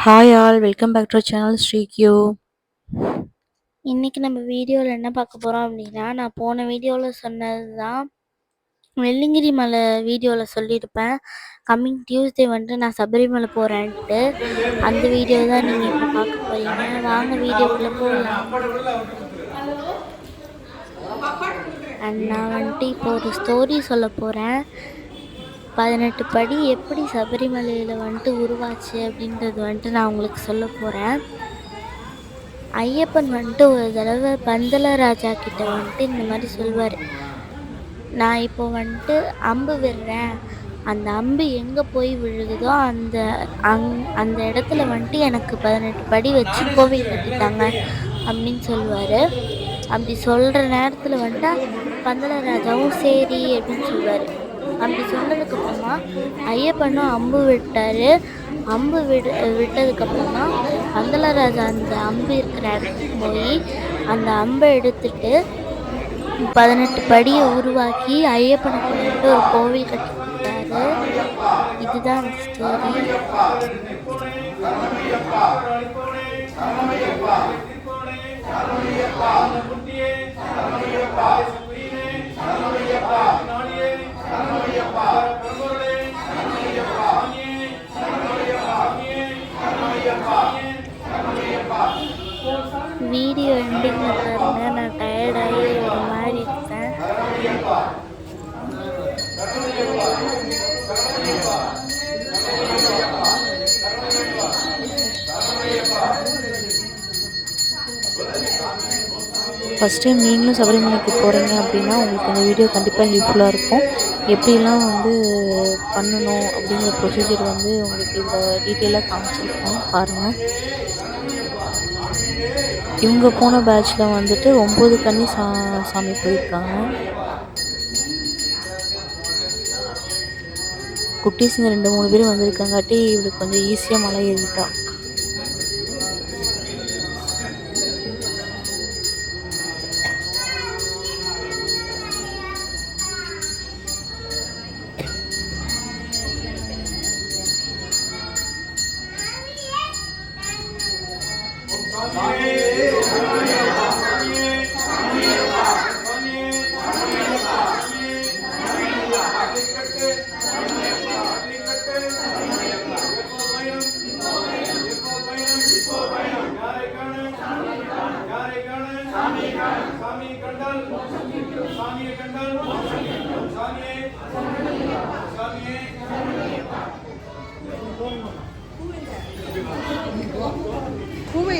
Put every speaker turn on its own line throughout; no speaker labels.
Hi all welcome back to channel Sri Q
இன்றைக்கி நம்ம வீடியோவில் என்ன பார்க்க போகிறோம் அப்படின்னா நான் போன வீடியோவில் சொன்னது தான் வெள்ளிங்கிரி மலை வீடியோவில் சொல்லியிருப்பேன். கம்மிங் டியூஸ்டே வந்துட்டு நான் சபரிமலை போகிறேன்ட்டு அந்த வீடியோ தான் நீங்கள் இப்போ பார்க்க போகிறீங்க வாங்க வீடியோக்குள்ளே போகலாம் அண்ட் நான் வந்துட்டு இப்போ ஒரு ஸ்டோரி சொல்ல போகிறேன் பதினெட்டு படி எப்படி சபரிமலையில் வந்துட்டு உருவாச்சு அப்படின்றது வந்துட்டு நான் உங்களுக்கு சொல்ல போகிறேன் ஐயப்பன் வந்துட்டு ஒரு தடவை பந்தல ராஜா கிட்ட வந்துட்டு இந்த மாதிரி சொல்வார். நான் இப்போ வந்துட்டு அம்பு விடுறேன். அந்த அம்பு எங்கே போய் விழுகுதோ அந்த அங் அந்த இடத்துல வந்துட்டு எனக்கு பதினெட்டு படி வச்சு கோவில் கட்டிட்டாங்க அப்படின்னு சொல்லுவார் அப்படி சொல்கிற நேரத்தில் வந்துட்டு பந்தல ராஜாவும் சரி அப்படின்னு சொல்லுவார் அப்படி சொன்னதுக்கப்புறமா ஐயப்பனும் அம்பு விட்டார். அம்பு விடு விட்டதுக்கப்புறமா அந்தலராஜா அந்த அம்பு இருக்கிற இடத்துக்கு போய் அந்த அம்பை எடுத்துட்டு பதினெட்டு படியை உருவாக்கி ஐயப்பனுக்கு வந்துட்டு ஒரு கோவில் கட்டி கொடுத்தாரு. இதுதான் அந்த ஸ்டோரி வீடியோ எண்டிங்கில் பாருங்க நான் டயர்டாகி ஒரு மாதிரி இருக்கேன்.
ஃபஸ்ட் டைம் நீங்களும் சபரிமலைக்கு போகிறீங்க அப்படின்னா உங்களுக்கு அந்த வீடியோ கண்டிப்பாக ஹெல்ப்ஃபுல்லாக இருக்கும். எப்படிலாம் வந்து பண்ணணும் அப்படிங்கிற ப்ரொசீஜர் வந்து உங்களுக்கு இதில் டீட்டெயிலாக காமிச்சிருக்கோம் பாருங்கள் இவங்க போன பேட்ச்சில் வந்துட்டு ஒம்பது கன்னி சா சாமி போயிருக்காங்க. குட்டீஸுங்க ரெண்டு மூணு பேர் வந்திருக்காங்காட்டி இவளுக்கு கொஞ்சம் ஈஸியாக மலை ஏறிட்டா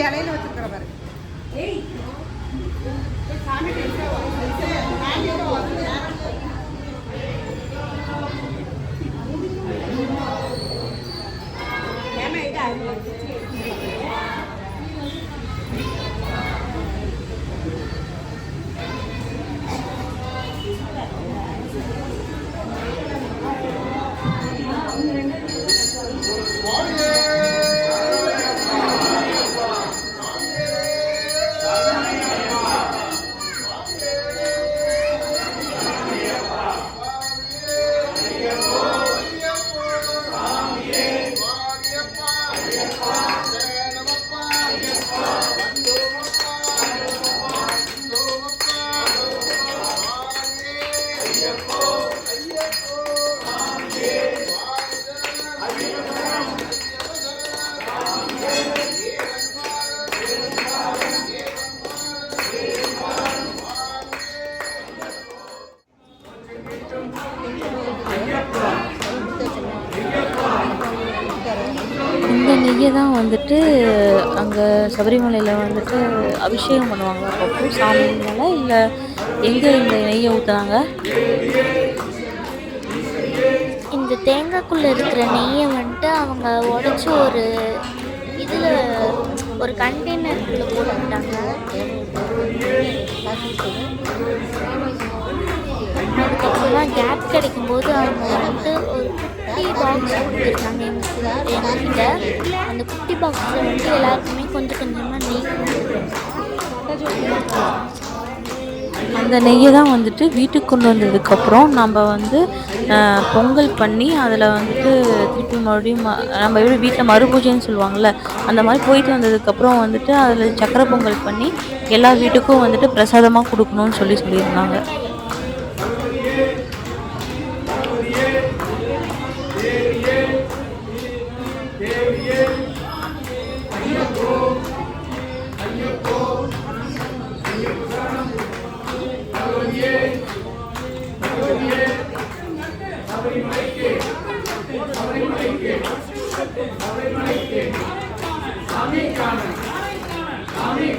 ya வந்துட்டு அங்கே சபரிமலையில் வந்துட்டு அபிஷேகம் பண்ணுவாங்க. அப்பப்போ சாமி மேலே இல்லை எங்கே இந்த நெய்யை ஊற்றுறாங்க
இந்த தேங்காய்க்குள்ளே இருக்கிற நெய்யை வந்துட்டு அவங்க உடச்சி ஒரு இதில் ஒரு கண்டெய்னருக்குள்ளே போட்டுக்கிட்டாங்க. அதுக்கப்புறமா கேப் கிடைக்கும்போது அவங்க வந்துட்டு ஒரு குட்டி பாக்ஸ் கொடுத்துருக்காங்க எங்களுக்கு எங்ககிட்ட அந்த குட்டி பாக்ஸில் வந்து எல்லாருக்குமே கொஞ்சம் கொஞ்சமாக நெய்
அந்த நெய்யை தான் வந்துட்டு வீட்டுக்கு கொண்டு வந்ததுக்கப்புறம் நம்ம வந்து பொங்கல் பண்ணி அதில் வந்துட்டு திருப்பி மறுபடியும் நம்ம எப்படி வீட்டில் மறுபூஜைன்னு சொல்லுவாங்கள்ல அந்த மாதிரி போயிட்டு வந்ததுக்கப்புறம் வந்துட்டு அதில் சக்கரை பொங்கல் பண்ணி எல்லா வீட்டுக்கும் வந்துட்டு பிரசாதமாக கொடுக்கணும்னு சொல்லி சொல்லியிருந்தாங்க.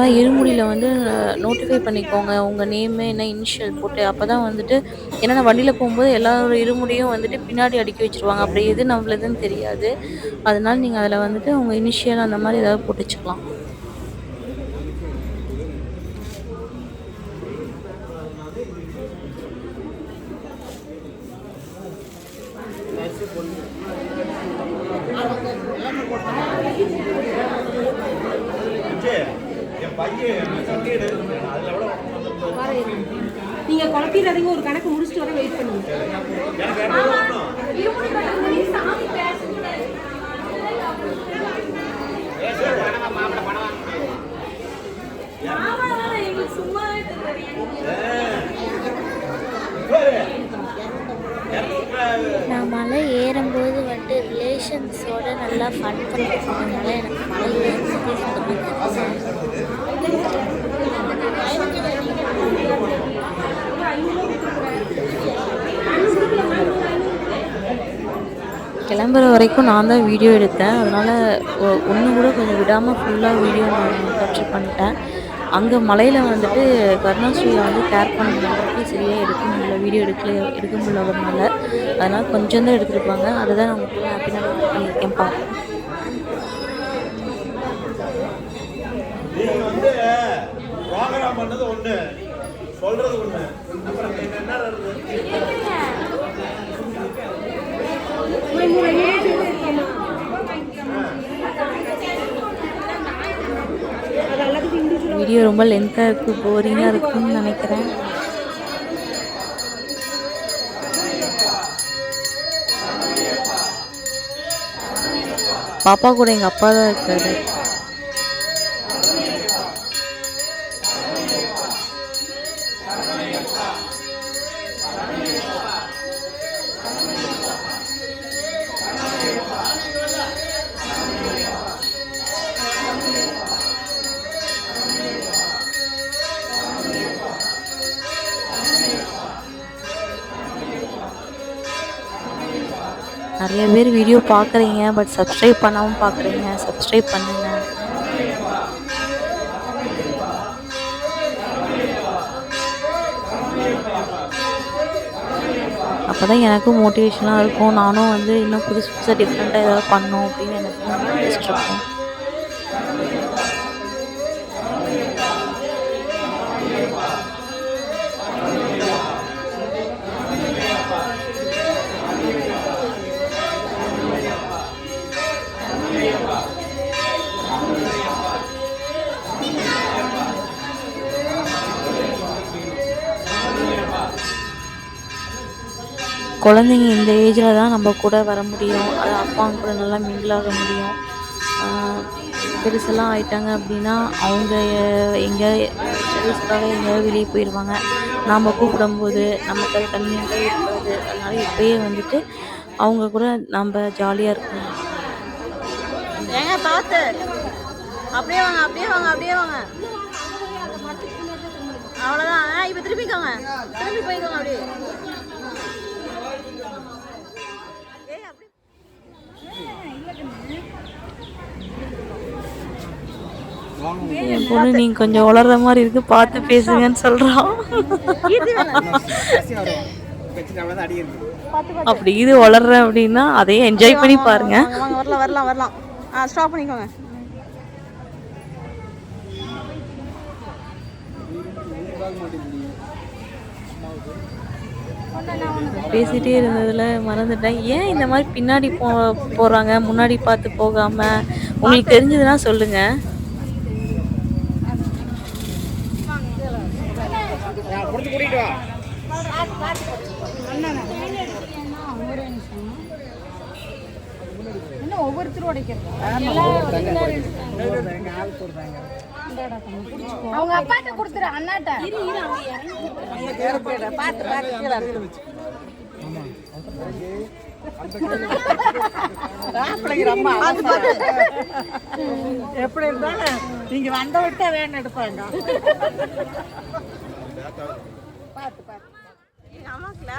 மாதிரி இருமுடியில் வந்து நோட்டிஃபை பண்ணிக்கோங்க. உங்கள் நேமு என்ன இனிஷியல் போட்டு அப்போ தான் வந்துட்டு ஏன்னா நான் வண்டியில் போகும்போது எல்லாரோட இருமுடியும் வந்துட்டு பின்னாடி அடுக்கி வச்சிருவாங்க. அப்படி எது நம்மளதுன்னு தெரியாது. அதனால் நீங்கள் அதில் வந்துட்டு உங்கள் இனிஷியல் அந்த மாதிரி ஏதாவது போட்டு வச்சுக்கலாம்.
நீங்க குழப்பிடாதீங்க ஒரு கணக்கு முடிச்சுட்டு வர வெயிட் பண்ணுங்க.
நான் மலை ஏறும்போது வந்துட்டு ரிலேஷன்ஸோட நல்லா ஃபன் பண்ணிட்டு எனக்கு மலை ஏறுறதே
கிளம்புற வரைக்கும் நான் தான் வீடியோ எடுத்தேன். அதனால் ஒன்று கூட கொஞ்சம் விடாமல் ஃபுல்லாக வீடியோ நான் கேப்சர் பண்ணிட்டேன். அங்கே மலையில் வந்துட்டு கருணாஸ்ரீயை வந்து கேர் பண்ணுறதுக்கு சரியாக எடுக்க முடியல. வீடியோ எடுக்கல எடுக்க முடியலங்கிறதுனால. அதனால் கொஞ்சம் தான் எடுத்திருப்பாங்க. அதை தான் நான் உங்களுக்கு நான் பண்ணியிருக்கேன் பாருங்க
நீங்க வந்து ப்ரோக்ராம் பண்ணது ஒண்ணு. சொல்றது ஒண்ணு. அப்புறம் என்ன?
வீடியோ ரொம்ப லென்த்தாக இருக்குது போரிங்காக இருக்குன்னு நினைக்கிறேன். பாப்பா கூட எங்கள் அப்பா தான் இருக்காரு. நிறைய பேர் வீடியோ பார்க்குறீங்க பட் சப்ஸ்கிரைப் பண்ணாமல் பார்க்குறீங்க சப்ஸ்கிரைப் பண்ணுங்க. அப்போ தான் எனக்கும் மோட்டிவேஷனாக இருக்கும். நானும் வந்து இன்னும் புதுசு புதுசாக டிஃப்ரெண்ட்டாக ஏதாவது பண்ணணும் அப்படின்னு எனக்கு இன்ட்ரெஸ்ட் இருக்கும். குழந்தைங்க இந்த ஏஜில் தான் நம்ம கூட வர முடியும். அது அப்பாங்க கூட நல்லா மிங்கிள் ஆக முடியும். பெருசெல்லாம் ஆயிட்டாங்க அப்படின்னா அவங்க எங்கே ஸ்டடீஸ்க்காக எங்கேயாவது வெளியே போயிடுவாங்க நாம் கூப்பிடும்போது நமக்கு அது கன்வீனியண்ட்டாக இருக்காது அதனால் இப்போயே வந்துட்டு அவங்க கூட நம்ம ஜாலியாக இருக்கணும்
ஏங்க பார்த்து. அப்படியே வாங்க அப்படியே வாங்க அப்படியே வாங்க. அவ்வளோதான் இப்போ திருப்பிக்கோங்க. திரும்பி போய்க்கோங்க அப்படியே.
என் பொண்ணு நீங்க கொஞ்சம் உளர்ற மாதிரி இருக்கு பார்த்து பேசுங்கன்னு சொல்றான் அப்படி இது வளர்றேன் அப்படின்னா அதையும் என்ஜாய் பண்ணி பாருங்க.
வரலாம் வரலாம் வரலாம் ஆ ஸ்டாப் பண்ணிக்கோங்க
பேசிட்டே இருந்ததுல மறந்துட்டேன். ஏன் இந்த மாதிரி பின்னாடி போ போறாங்க? முன்னாடி பார்த்து போகாம? உங்களுக்கு தெரிஞ்சதுன்னா சொல்லுங்க
அவங்க அப்பாட்ட கொடுத்துரு அண்ணாட்ட.
பார்த்து. எப்படி இருந்தாலும் நீங்க வந்த விட்டா வேணும் எடுப்பாங்க பார்த்து பார்த்து ஆமா கிளாஸ்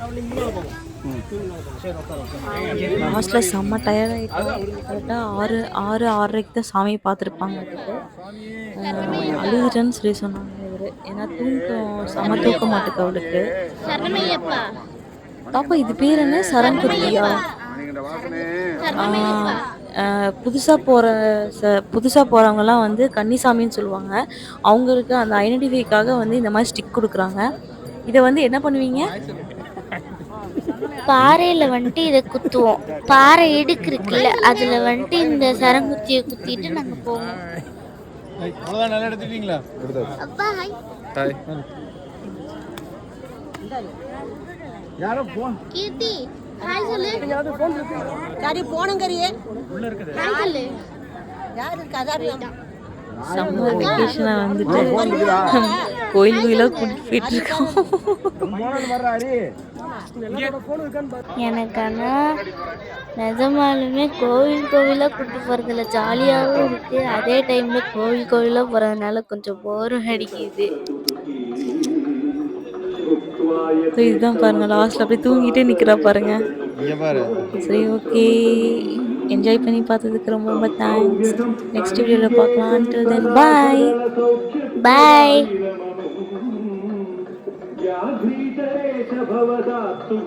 லாஸ்ட்டில்
லாஸ்ட்ல செம்ம டயர்ட் ஆகிட்டோம் கரெக்டாக ஆறு ஆறு ஆறரைக்கு தான் சாமியை பார்த்துருப்பாங்க. அழுதுட்டேன்னு சொல்லி சொன்னாங்க இவர். ஏன்னா தூக்கம் செம்ம தூக்க மாட்டுக்கு அவளுக்கு. பாப்பா இது பேர் என்ன? சரண் குத்தியா புதுசாக போகிற ச புதுசாக போகிறவங்கலாம் வந்து கன்னிசாமின்னு சொல்லுவாங்க. அவங்களுக்கு அந்த ஐடென்டிஃபைக்காக வந்து இந்த மாதிரி ஸ்டிக் கொடுக்குறாங்க. இதை வந்து என்ன பண்ணுவீங்க?
பாறையில வந்துட்டு இதை குத்துவோம். பாறை இடுக்கு இருக்குல்ல அதுல வந்துட்டு இந்த சரங்குத்தியை குத்திட்டு நாங்க போவோம்.
அவ்வளோதான் நல்லா எடுத்துட்டீங்களா
அப்பா ஹாய்.
யாரோ போன்
கீர்த்தி ஹாய் சொல்லு.
சரி போனங்கறியே.
ஹாய் சொல்லு.
யாரு கதாரியம்
சம்மர் வெக்கேஷனை வந்துட்டு கோயில் கோயிலாக கூட்டிட்டு போயிட்டு இருக்கோம்.
எனக்கு ஆனா நிஜமாலுமே கோவில் கோவிலாக கூட்டு போகிறதுல ஜாலியாகவும் இருக்கு. அதே டைம்ல கோவில் கோவிலாக போகிறதுனால கொஞ்சம் போரும் அடிக்குது.
இதுதான் பாருங்க லாஸ்ட்ல அப்படியே தூங்கிட்டே நிக்கிறா பாருங்க.
இங்க பாரு.
சரி ஓகே என்ஜாய் பண்ணி பார்த்ததுக்கு ரொம்ப ரொம்ப தேங்க்ஸ் நெக்ஸ்ட் வீடியோவில் பார்க்கலாம் until then bye.
பாய் 川田君。